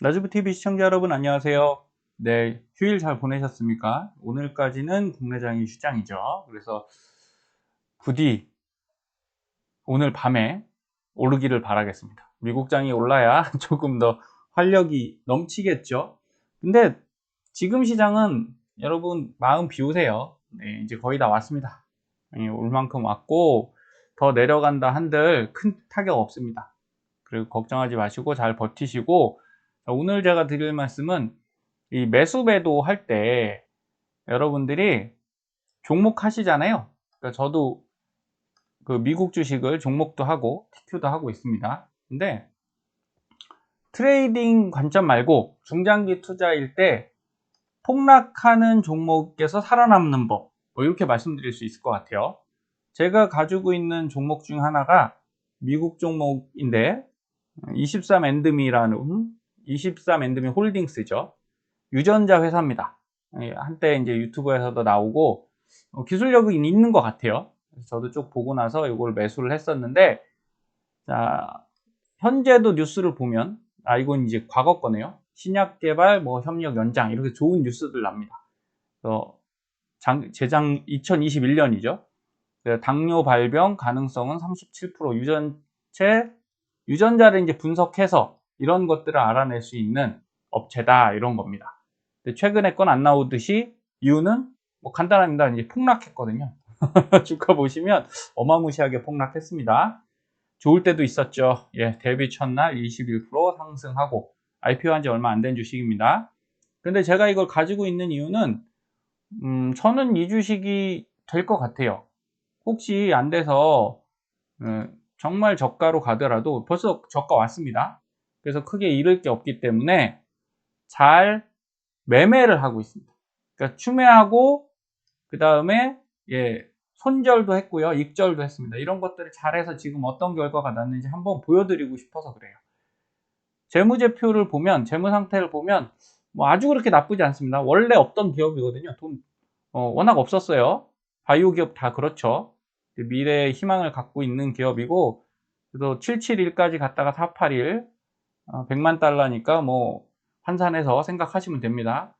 나주부TV 시청자 여러분 안녕하세요. 네, 휴일 잘 보내셨습니까? 오늘까지는 국내장이 휴장이죠. 그래서 부디 오늘 밤에 오르기를 바라겠습니다. 미국장이 올라야 조금 더 활력이 넘치겠죠. 근데 지금 시장은 여러분 마음 비우세요. 네, 이제 거의 다 왔습니다. 네, 올 만큼 왔고 더 내려간다 한들 큰 타격 없습니다. 그리고 걱정하지 마시고 잘 버티시고 오늘 제가 드릴 말씀은 이 매수 매도 할 때 여러분들이 종목 하시잖아요. 그러니까 저도 그 미국 주식을 종목도 하고 TQ도 하고 있습니다. 근데 트레이딩 관점 말고 중장기 투자일 때 폭락하는 종목에서 살아남는 법 뭐 이렇게 말씀드릴 수 있을 것 같아요. 제가 가지고 있는 종목 중 하나가 미국 종목인데 23 엔드미라는 23 엔드미 홀딩스죠. 유전자 회사입니다. 예, 한때 이제 유튜브에서도 나오고 어, 기술력이 있는 것 같아요. 저도 쭉 보고 나서 이걸 매수를 했었는데 자 현재도 뉴스를 보면 아 이건 이제 과거 거네요. 신약 개발, 뭐 협력 연장 이렇게 좋은 뉴스들 납니다. 그래서 장, 재장 2021년이죠. 당뇨 발병 가능성은 37% 유전체 유전자를 이제 분석해서 이런 것들을 알아낼 수 있는 업체다 이런 겁니다. 최근에 건 안 나오듯이 이유는 뭐 간단합니다. 이제 폭락했거든요. 주가 보시면 어마무시하게 폭락했습니다. 좋을 때도 있었죠. 예, 데뷔 첫날 21% 상승하고 IPO 한 지 얼마 안 된 주식입니다. 근데 제가 이걸 가지고 있는 이유는 음, 저는 이 주식이 될 것 같아요. 혹시 안 돼서 음, 정말 저가로 가더라도 벌써 저가 왔습니다. 그래서 크게 잃을 게 없기 때문에 잘 매매를 하고 있습니다. 그러니까 추매하고 그 다음에 예 손절도 했고요, 익절도 했습니다. 이런 것들을 잘해서 지금 어떤 결과가 났는지 한번 보여드리고 싶어서 그래요. 재무제표를 보면 재무 상태를 보면 뭐 아주 그렇게 나쁘지 않습니다. 원래 없던 기업이거든요. 돈 어, 워낙 없었어요. 바이오 기업 다 그렇죠. 미래의 희망을 갖고 있는 기업이고 그래서 771까지 갔다가 481 어, 100만 달러니까 뭐 환산해서 생각하시면 됩니다.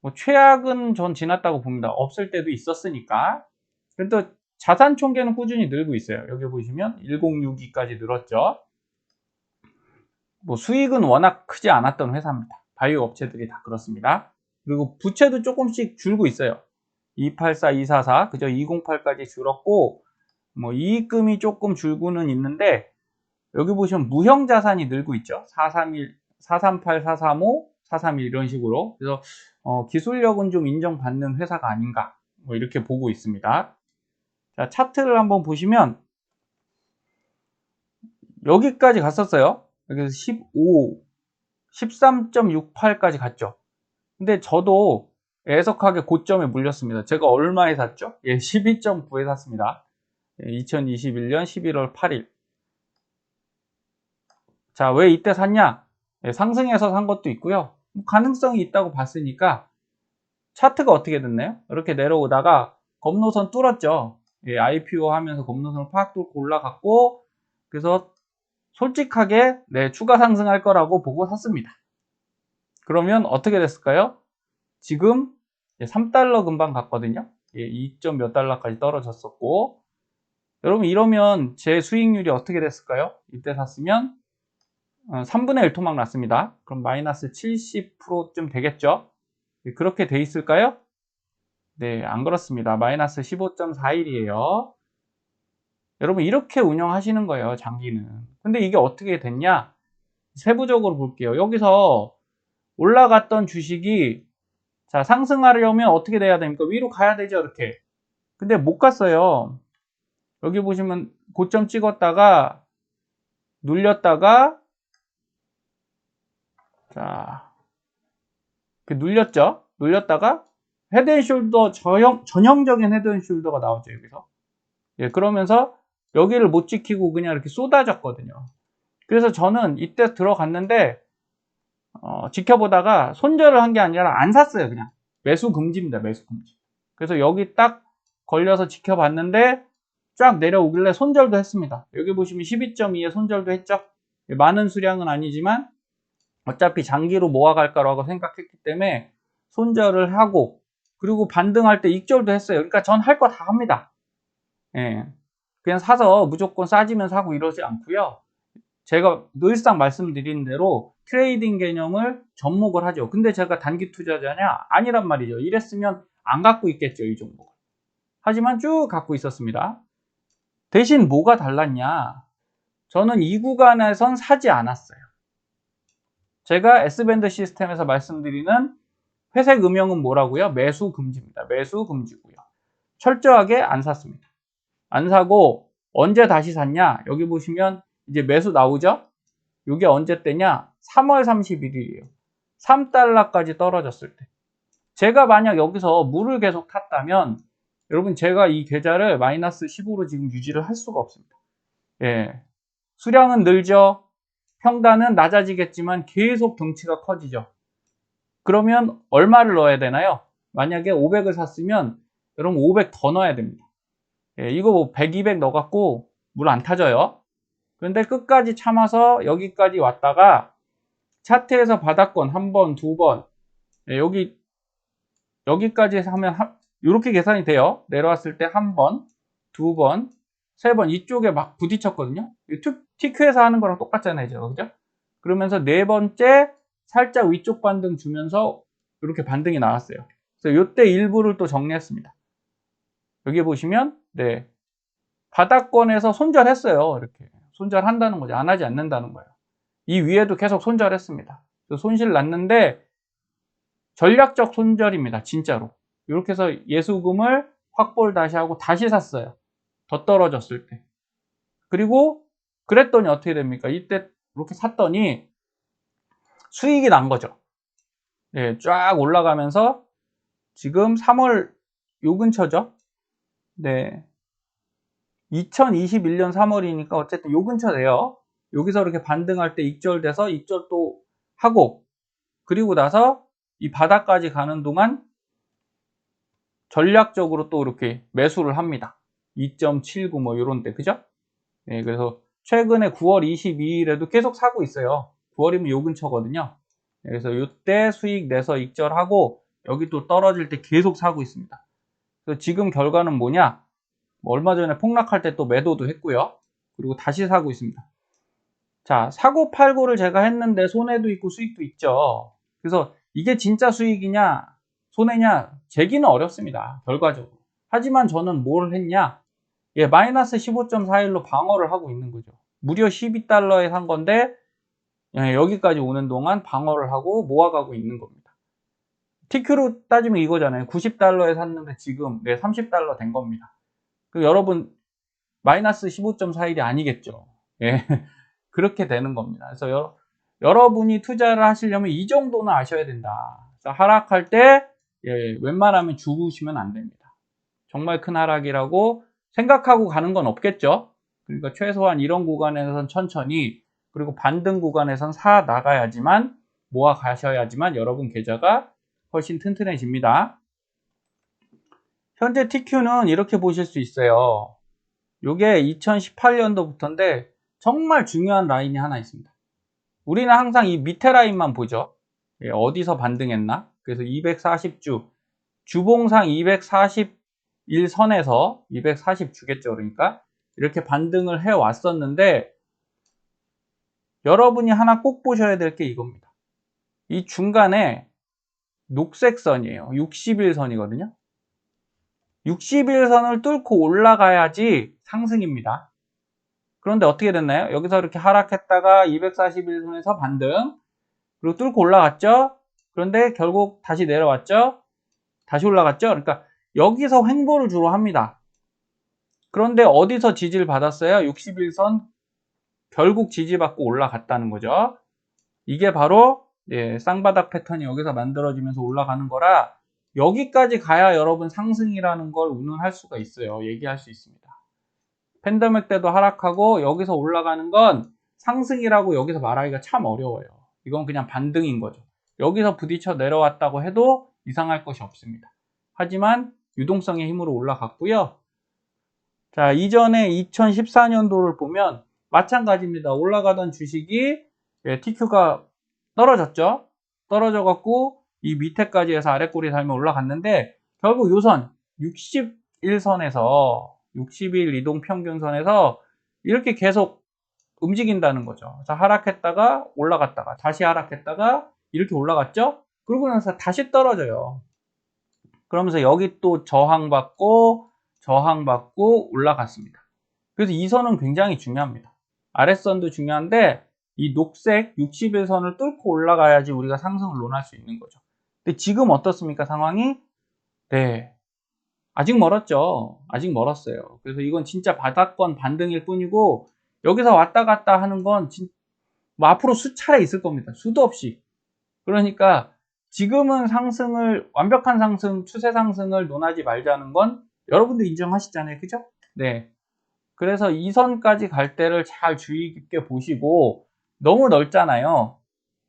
뭐 최악은 전 지났다고 봅니다. 없을 때도 있었으니까. 그런데 자산 총계는 꾸준히 늘고 있어요. 여기 보시면 1062까지 늘었죠. 뭐 수익은 워낙 크지 않았던 회사입니다. 바이오 업체들이 다 그렇습니다. 그리고 부채도 조금씩 줄고 있어요. 284, 244, 그저 208까지 줄었고, 뭐 이익금이 조금 줄고는 있는데, 여기 보시면 무형 자산이 늘고 있죠. 431, 438, 435, 431 이런 식으로. 그래서 어, 기술력은 좀 인정받는 회사가 아닌가. 뭐 이렇게 보고 있습니다. 자, 차트를 한번 보시면 여기까지 갔었어요. 여기서 15, 13.68까지 갔죠. 근데 저도 애석하게 고점에 물렸습니다. 제가 얼마에 샀죠? 예, 12.9에 샀습니다. 2021년 11월 8일. 자, 왜 이때 샀냐? 예, 상승해서 산 것도 있고요. 뭐 가능성이 있다고 봤으니까 차트가 어떻게 됐나요? 이렇게 내려오다가 검노선 뚫었죠. 예, IPO 하면서 검노선을 팍 뚫고 올라갔고 그래서 솔직하게 네, 추가 상승할 거라고 보고 샀습니다. 그러면 어떻게 됐을까요? 지금 3달러 금방 갔거든요. 2점 몇 달러까지 떨어졌었고 여러분 이러면 제 수익률이 어떻게 됐을까요? 이때 샀으면 3분의 어, 1 토막 났습니다. 그럼 마이너스 70%쯤 되겠죠? 그렇게 돼 있을까요? 네, 안 그렇습니다. 마이너스 15.41이에요. 여러분 이렇게 운영하시는 거예요, 장기는. 근데 이게 어떻게 됐냐? 세부적으로 볼게요. 여기서 올라갔던 주식이 자, 상승하려면 어떻게 돼야 됩니까? 위로 가야 되죠, 이렇게. 근데 못 갔어요. 여기 보시면 고점 찍었다가 눌렸다가 자, 눌렸죠? 눌렸다가 헤드앤숄더 전형, 전형적인 헤드앤숄더가 나오죠, 여기서. 예, 그러면서 여기를 못 지키고 그냥 이렇게 쏟아졌거든요. 그래서 저는 이때 들어갔는데 어, 지켜보다가 손절을 한 게 아니라 안 샀어요, 그냥. 매수 금지입니다, 매수 금지. 그래서 여기 딱 걸려서 지켜봤는데 쫙 내려오길래 손절도 했습니다. 여기 보시면 12.2에 손절도 했죠. 많은 수량은 아니지만 어차피 장기로 모아갈 거라고 생각했기 때문에 손절을 하고 그리고 반등할 때 익절도 했어요. 그러니까 전 할 거 다 합니다. 예. 그냥 사서 무조건 싸지면 사고 이러지 않고요. 제가 늘상 말씀드린 대로 트레이딩 개념을 접목을 하죠. 근데 제가 단기 투자자냐? 아니란 말이죠. 이랬으면 안 갖고 있겠죠, 이 종목을. 하지만 쭉 갖고 있었습니다. 대신 뭐가 달랐냐? 저는 이 구간에선 사지 않았어요. 제가 S밴드 시스템에서 말씀드리는 회색 음영은 뭐라고요? 매수 금지입니다. 매수 금지고요. 철저하게 안 샀습니다. 안 사고 언제 다시 샀냐? 여기 보시면 이제 매수 나오죠? 이게 언제 때냐? 3월 31일이에요. 3달러까지 떨어졌을 때. 제가 만약 여기서 물을 계속 탔다면 여러분 제가 이 계좌를 마이너스 15로 지금 유지를 할 수가 없습니다. 예. 수량은 늘죠. 평단은 낮아지겠지만 계속 덩치가 커지죠. 그러면 얼마를 넣어야 되나요? 만약에 500을 샀으면 여러분 500 더 넣어야 됩니다. 예, 이거 뭐 100, 200 넣어갖고 물 안 타져요. 그런데 끝까지 참아서 여기까지 왔다가 차트에서 바닥권 한 번, 두 번, 예, 여기 여기까지 하면 이렇게 계산이 돼요. 내려왔을 때 한 번, 두 번, 세 번 이쪽에 막 부딪혔거든요. TQ에서 하는 거랑 똑같잖아요, 이제 그죠? 그러면서 네 번째 살짝 위쪽 반등 주면서 이렇게 반등이 나왔어요. 그래서 이때 일부를 또 정리했습니다. 여기 보시면 네 바닥권에서 손절했어요. 이렇게 손절한다는 거죠. 안 하지 않는다는 거예요. 이 위에도 계속 손절했습니다. 손실 났는데 전략적 손절입니다. 진짜로. 이렇게 해서 예수금을 확보를 다시 하고 다시 샀어요. 더 떨어졌을 때. 그리고 그랬더니 어떻게 됩니까? 이때 이렇게 샀더니 수익이 난 거죠. 예, 쫙 올라가면서 지금 3월 요 근처죠. 네. 2021년 3월이니까 어쨌든 요 근처 돼요. 여기서 이렇게 반등할 때 익절돼서 익절 또 하고 그리고 나서 이 바닥까지 가는 동안 전략적으로 또 이렇게 매수를 합니다. 2.79뭐때 그죠? 네, 그래서 최근에 9월 22일에도 계속 사고 있어요. 9월이면 요 근처거든요. 네, 그래서 이때 수익 내서 익절하고 여기 또 떨어질 때 계속 사고 있습니다. 그래서 지금 결과는 뭐냐? 뭐 얼마 전에 폭락할 때 또 매도도 했고요. 그리고 다시 사고 있습니다. 자, 사고 팔고를 제가 했는데 손해도 있고 수익도 있죠. 그래서 이게 진짜 수익이냐, 손해냐, 재기는 어렵습니다. 결과적으로. 하지만 저는 뭘 했냐? 예, 마이너스 15.41로 방어를 하고 있는 거죠. 무려 12달러에 산 건데, 예, 여기까지 오는 동안 방어를 하고 모아가고 있는 겁니다. TQ로 따지면 이거잖아요. 90달러에 샀는데 지금 네, 30달러 된 겁니다. 그 여러분, 마이너스 15.41이 아니겠죠. 예, 그렇게 되는 겁니다. 그래서 여, 여러분이 투자를 하시려면 이 정도는 아셔야 된다. 하락할 때 예, 웬만하면 죽으시면 안 됩니다. 정말 큰 하락이라고 생각하고 가는 건 없겠죠. 그러니까 최소한 이런 구간에선 천천히 그리고 반등 구간에선 사 나가야지만 모아 가셔야지만 여러분 계좌가 훨씬 튼튼해집니다. 현재 TQ는 이렇게 보실 수 있어요. 이게 2018년도부터인데 정말 중요한 라인이 하나 있습니다. 우리는 항상 이 밑에 라인만 보죠. 예, 어디서 반등했나? 그래서 240주, 주봉상 241선에서 240 주겠죠. 그러니까 이렇게 반등을 해 왔었는데 여러분이 하나 꼭 보셔야 될 게 이겁니다. 이 중간에 녹색 선이에요. 60일선이거든요. 60일선을 뚫고 올라가야지 상승입니다. 그런데 어떻게 됐나요? 여기서 이렇게 하락했다가 241선에서 반등 그리고 뚫고 올라갔죠? 그런데 결국 다시 내려왔죠? 다시 올라갔죠? 그러니까 여기서 횡보를 주로 합니다. 그런데 어디서 지지를 받았어요? 61선 결국 지지받고 올라갔다는 거죠. 이게 바로 예, 쌍바닥 패턴이 여기서 만들어지면서 올라가는 거라 여기까지 가야 여러분 상승이라는 걸 운운할 수가 있어요. 얘기할 수 있습니다. 팬데믹 때도 하락하고 여기서 올라가는 건 상승이라고 여기서 말하기가 참 어려워요. 이건 그냥 반등인 거죠. 여기서 부딪혀 내려왔다고 해도 이상할 것이 없습니다. 하지만 유동성의 힘으로 올라갔고요. 자, 이전에 2014년도를 보면 마찬가지입니다. 올라가던 주식이 예, TQ가 떨어졌죠? 떨어져 갖고 이 밑에까지 해서 아래 꼬리 달면 올라갔는데 결국 요선 61선에서 60일 이동 평균선에서 이렇게 계속 움직인다는 거죠. 그래서 하락했다가 올라갔다가 다시 하락했다가 이렇게 올라갔죠? 그러고 나서 다시 떨어져요. 그러면서 여기 또 저항받고 저항받고 올라갔습니다. 그래서 이 선은 굉장히 중요합니다. 아랫선도 중요한데 이 녹색 61선을 뚫고 올라가야지 우리가 상승을 논할 수 있는 거죠. 근데 지금 어떻습니까 상황이? 네. 아직 멀었죠. 아직 멀었어요. 그래서 이건 진짜 바닥권 반등일 뿐이고 여기서 왔다 갔다 하는 건 진, 뭐 앞으로 수차례 있을 겁니다. 수도 없이. 그러니까 지금은 상승을 완벽한 상승, 추세 상승을 논하지 말자는 건 여러분도 인정하시잖아요. 그죠? 네. 그래서 이 선까지 갈 때를 잘 주의 깊게 보시고 너무 넓잖아요.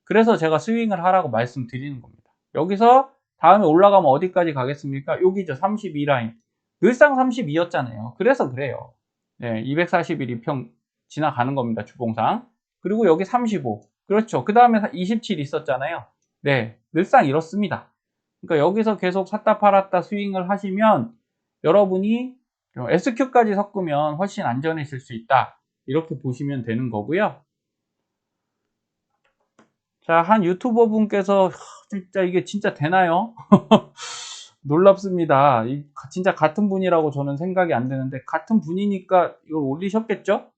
그래서 제가 스윙을 하라고 말씀드리는 겁니다. 여기서 다음에 올라가면 어디까지 가겠습니까? 여기죠. 32라인. 늘상 32였잖아요. 그래서 그래요. 네, 241이 평 지나가는 겁니다. 주봉상. 그리고 여기 35. 그렇죠. 그 다음에 27 있었잖아요. 네, 늘상 이렇습니다. 그러니까 여기서 계속 샀다 팔았다 스윙을 하시면 여러분이 SQ까지 섞으면 훨씬 안전해질 수 있다. 이렇게 보시면 되는 거고요. 자, 한 유튜버 분께서 진짜 이게 진짜 되나요? 놀랍습니다. 진짜 같은 분이라고 저는 생각이 안 되는데 같은 분이니까 이걸 올리셨겠죠?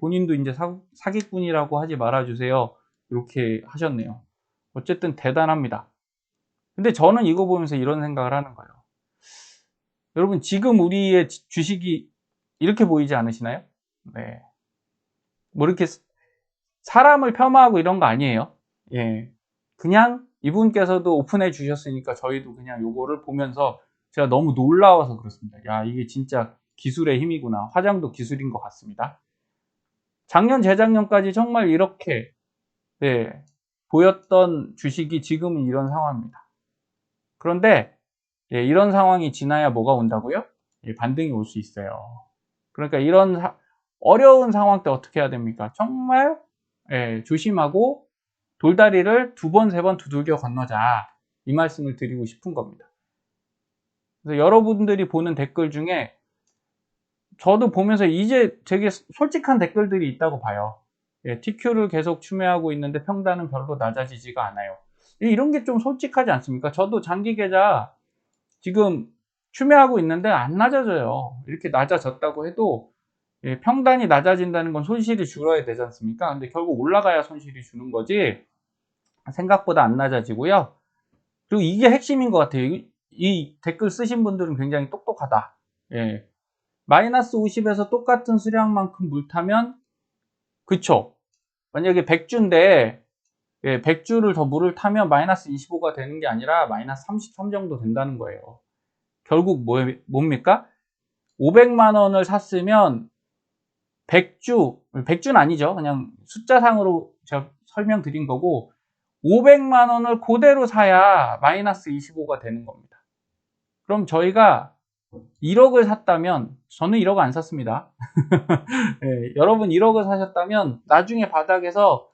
본인도 이제 사, 사기꾼이라고 하지 말아주세요. 이렇게 하셨네요. 어쨌든 대단합니다. 근데 저는 이거 보면서 이런 생각을 하는 거예요. 여러분, 지금 우리의 주식이 이렇게 보이지 않으시나요? 네. 뭐 이렇게 사람을 폄하하고 이런 거 아니에요. 예. 그냥 이분께서도 오픈해 주셨으니까 저희도 그냥 요거를 보면서 제가 너무 놀라워서 그렇습니다. 야, 이게 진짜 기술의 힘이구나. 화장도 기술인 것 같습니다. 작년, 재작년까지 정말 이렇게, 네, 보였던 주식이 지금은 이런 상황입니다. 그런데, 예, 이런 상황이 지나야 뭐가 온다고요? 예, 반등이 올 수 있어요. 그러니까 이런 사, 어려운 상황 때 어떻게 해야 됩니까? 정말, 예, 조심하고 돌다리를 두 번, 세 번 두들겨 건너자. 이 말씀을 드리고 싶은 겁니다. 그래서 여러분들이 보는 댓글 중에 저도 보면서 이제 되게 솔직한 댓글들이 있다고 봐요. 예, TQ를 계속 추매하고 있는데 평단은 별로 낮아지지가 않아요. 이런 게 좀 솔직하지 않습니까? 저도 장기 계좌 지금 추매하고 있는데 안 낮아져요. 이렇게 낮아졌다고 해도 예, 평단이 낮아진다는 건 손실이 줄어야 되지 않습니까? 근데 결국 올라가야 손실이 주는 거지 생각보다 안 낮아지고요. 그리고 이게 핵심인 것 같아요. 이, 이 댓글 쓰신 분들은 굉장히 똑똑하다. 예, 마이너스 50에서 똑같은 수량만큼 물 타면 그쵸? 만약에 100주인데 예, 100주를 더 물을 타면 마이너스 25가 되는 게 아니라 마이너스 33 정도 된다는 거예요. 결국 뭐, 뭡니까? 500만 원을 샀으면 100주 100주는 아니죠. 그냥 숫자상으로 제가 설명드린 거고 500만 원을 그대로 사야 마이너스 25가 되는 겁니다. 그럼 저희가 1억을 샀다면 저는 1억 안 샀습니다. 네, 여러분 1억을 사셨다면 나중에 바닥에서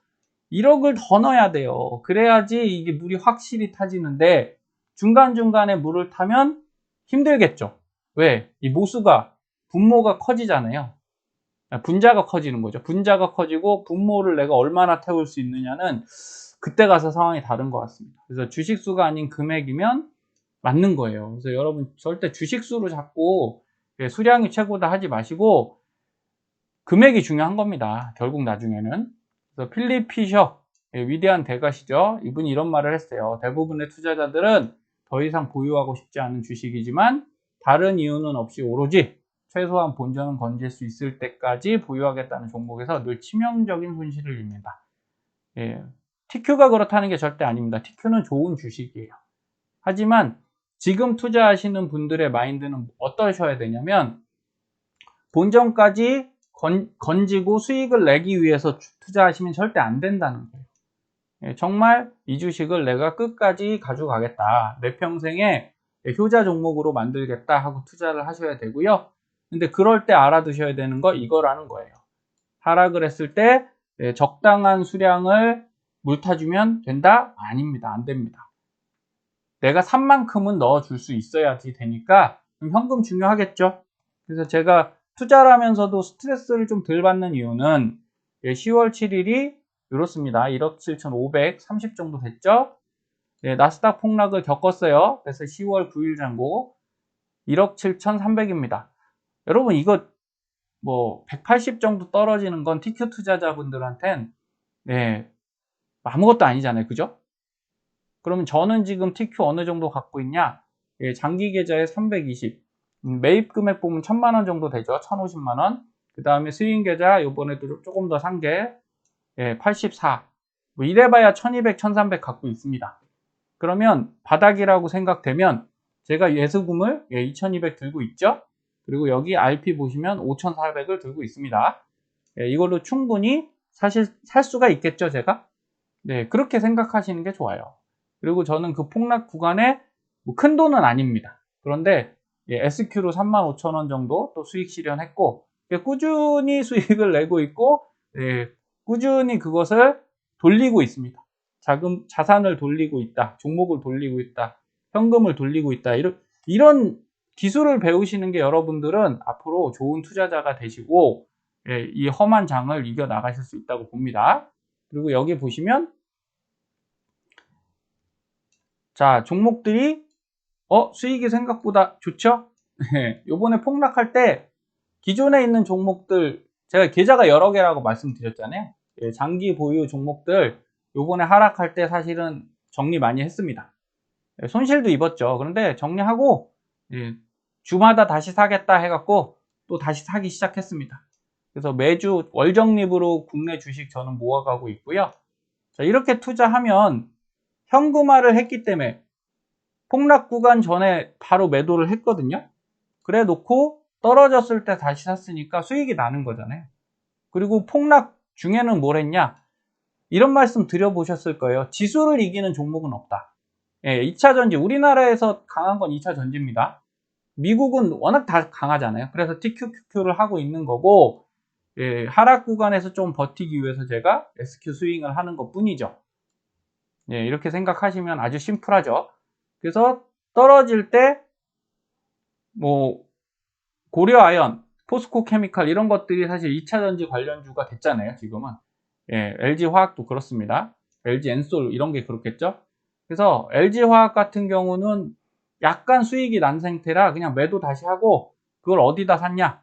1억을 더 넣어야 돼요. 그래야지 이게 물이 확실히 타지는데 중간중간에 물을 타면 힘들겠죠. 왜? 이 모수가 분모가 커지잖아요. 분자가 커지는 거죠. 분자가 커지고 분모를 내가 얼마나 태울 수 있느냐는 그때 가서 상황이 다른 것 같습니다. 그래서 주식수가 아닌 금액이면 맞는 거예요. 그래서 여러분 절대 주식수로 잡고 예, 수량이 최고다 하지 마시고 금액이 중요한 겁니다. 결국 나중에는. 그래서 필립 피셔 예, 위대한 대가시죠. 이분이 이런 말을 했어요. 대부분의 투자자들은 더 이상 보유하고 싶지 않은 주식이지만 다른 이유는 없이 오로지 최소한 본전은 건질 수 있을 때까지 보유하겠다는 종목에서 늘 치명적인 손실을 입니다. 예, TQ가 그렇다는 게 절대 아닙니다. TQ는 좋은 주식이에요. 하지만 지금 투자하시는 분들의 마인드는 어떠셔야 되냐면 본전까지 건, 건지고 수익을 내기 위해서 투자하시면 절대 안 된다는 거예요. 예, 정말 이 주식을 내가 끝까지 가져가겠다. 내 평생에 효자 종목으로 만들겠다 하고 투자를 하셔야 되고요. 근데 그럴 때 알아두셔야 되는 거 이거라는 거예요. 하락을 했을 때 예, 적당한 수량을 물 타주면 된다? 아닙니다. 안 됩니다. 내가 산 만큼은 넣어줄 수 있어야지 되니까 현금 중요하겠죠. 그래서 제가 투자를 하면서도 스트레스를 좀 덜 받는 이유는 예, 10월 7일이 이렇습니다. 1억 7,530 정도 됐죠. 예, 나스닥 폭락을 겪었어요. 그래서 10월 9일 잔고 1억 7,300입니다. 여러분 이거 뭐 180 정도 떨어지는 건 TQ 투자자분들한텐 네, 아무것도 아니잖아요. 그죠? 그러면 저는 지금 TQ 어느 정도 갖고 있냐? 예, 장기 계좌에 320. 음, 매입 금액 보면 1000만 원 정도 되죠. 1050만 원. 그 다음에 스윙 계좌 요번에도 조금 더 산 게, 예, 84. 뭐 이래봐야 1200, 1300 갖고 있습니다. 그러면 바닥이라고 생각되면 제가 예수금을 예, 2200 들고 있죠. 그리고 여기 RP 보시면 5400을 들고 있습니다. 예, 이걸로 충분히 사실 살 수가 있겠죠, 제가? 네, 그렇게 생각하시는 게 좋아요. 그리고 저는 그 폭락 구간에 뭐 큰 돈은 아닙니다. 그런데 예, SQ로 35,000원 정도 또 수익 실현했고 꾸준히 수익을 내고 있고 예, 꾸준히 그것을 돌리고 있습니다. 자금 자산을 돌리고 있다, 종목을 돌리고 있다, 현금을 돌리고 있다 이런 이런 기술을 배우시는 게 여러분들은 앞으로 좋은 투자자가 되시고 예, 이 험한 장을 이겨 나가실 수 있다고 봅니다. 그리고 여기 보시면 자 종목들이 어 수익이 생각보다 좋죠? 요번에 폭락할 때 기존에 있는 종목들 제가 계좌가 여러 개라고 말씀드렸잖아요. 예, 장기 보유 종목들 요번에 하락할 때 사실은 정리 많이 했습니다. 예, 손실도 입었죠. 그런데 정리하고 예, 주마다 다시 사겠다 해갖고 또 다시 사기 시작했습니다. 그래서 매주 월정립으로 국내 주식 저는 모아가고 있고요. 자, 이렇게 투자하면 현금화를 했기 때문에 폭락 구간 전에 바로 매도를 했거든요. 그래 놓고 떨어졌을 때 다시 샀으니까 수익이 나는 거잖아요. 그리고 폭락 중에는 뭘 했냐? 이런 말씀 드려보셨을 거예요. 지수를 이기는 종목은 없다. 예, 2차 전지, 우리나라에서 강한 건 2차 전지입니다. 미국은 워낙 다 강하잖아요. 그래서 TQQQ를 하고 있는 거고, 예, 하락 구간에서 좀 버티기 위해서 제가 SQ 스윙을 하는 것 뿐이죠. 예, 이렇게 생각하시면 아주 심플하죠. 그래서 떨어질 때, 뭐, 고려 아연, 포스코 케미칼 이런 것들이 사실 2차 전지 관련주가 됐잖아요, 지금은. 예, LG 화학도 그렇습니다. LG 엔솔 이런 게 그렇겠죠? 그래서 LG 화학 같은 경우는 약간 수익이 난 상태라 그냥 매도 다시 하고 그걸 어디다 샀냐?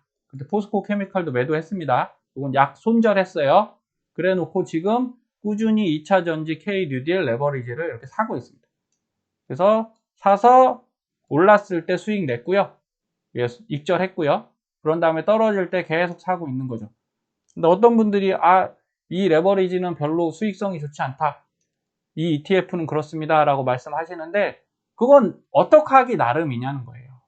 포스코 케미칼도 매도했습니다. 이건 약 손절했어요. 그래 놓고 지금 꾸준히 2차 전지 K 뉴딜 레버리지를 이렇게 사고 있습니다. 그래서 사서 올랐을 때 수익 냈고요. 예, 익절했고요. 그런 다음에 떨어질 때 계속 사고 있는 거죠. 근데 어떤 분들이 아, 이 레버리지는 별로 수익성이 좋지 않다. 이 ETF는 그렇습니다. 라고 말씀하시는데 그건 어떻게 하기 나름이냐는 거예요.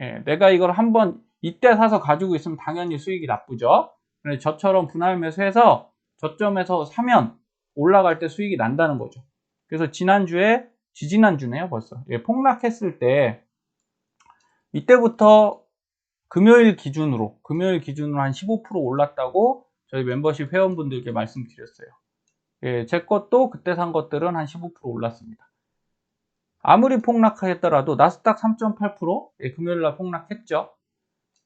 예, 내가 이걸 한번 이때 사서 가지고 있으면 당연히 수익이 나쁘죠. 저처럼 분할 매수해서 저점에서 사면 올라갈 때 수익이 난다는 거죠. 그래서 지난주에 지지난주네요 벌써 예, 폭락했을 때 이때부터 금요일 기준으로 금요일 기준으로 한 15% 올랐다고 저희 membership 회원분들께 말씀드렸어요. 예, 제 것도 그때 산 것들은 한 15% 올랐습니다. 아무리 폭락하더라도 나스닥 3.8% 예, 금요일 날 폭락했죠.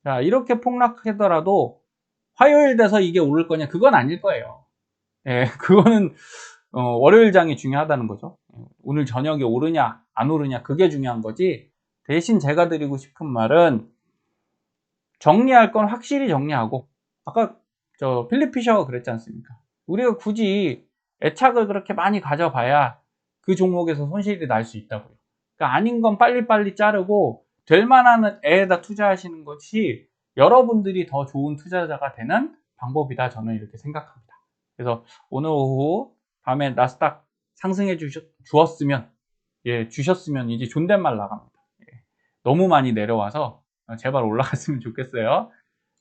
자, 이렇게 폭락하더라도 화요일 돼서 이게 오를 거냐? 그건 아닐 거예요. 예, 그거는 어, 월요일장이 중요하다는 거죠. 예, 오늘 저녁에 오르냐, 안 오르냐, 그게 중요한 거지. 대신 제가 드리고 싶은 말은 정리할 건 확실히 정리하고 아까 저 필립 피셔가 그랬지 않습니까? 우리가 굳이 애착을 그렇게 많이 가져봐야 그 종목에서 손실이 날 수 있다고요. 그러니까 아닌 건 빨리빨리 자르고 될 만한 애에다 투자하시는 것이 여러분들이 더 좋은 투자자가 되는 방법이다 저는 이렇게 생각합니다. 그래서 오늘 오후 밤에 나스닥 상승해 주셨, 주었으면 예, 주셨으면 이제 존댓말 나갑니다. 예, 너무 많이 내려와서 제발 올라갔으면 좋겠어요.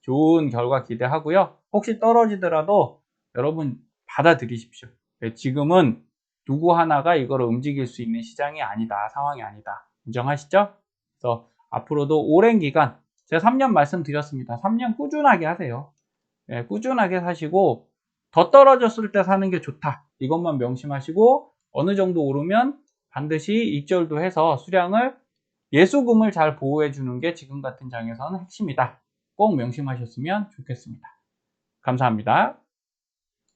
좋은 결과 기대하고요. 혹시 떨어지더라도 여러분 받아들이십시오. 네, 지금은 누구 하나가 이걸 움직일 수 있는 시장이 아니다. 상황이 아니다. 인정하시죠? 그래서 앞으로도 오랜 기간 제가 3년 말씀드렸습니다. 3년 꾸준하게 하세요. 네, 꾸준하게 사시고 더 떨어졌을 때 사는 게 좋다. 이것만 명심하시고 어느 정도 오르면 반드시 입절도 해서 수량을 예수금을 잘 보호해 주는 게 지금 같은 장에서는 핵심이다. 꼭 명심하셨으면 좋겠습니다. 감사합니다.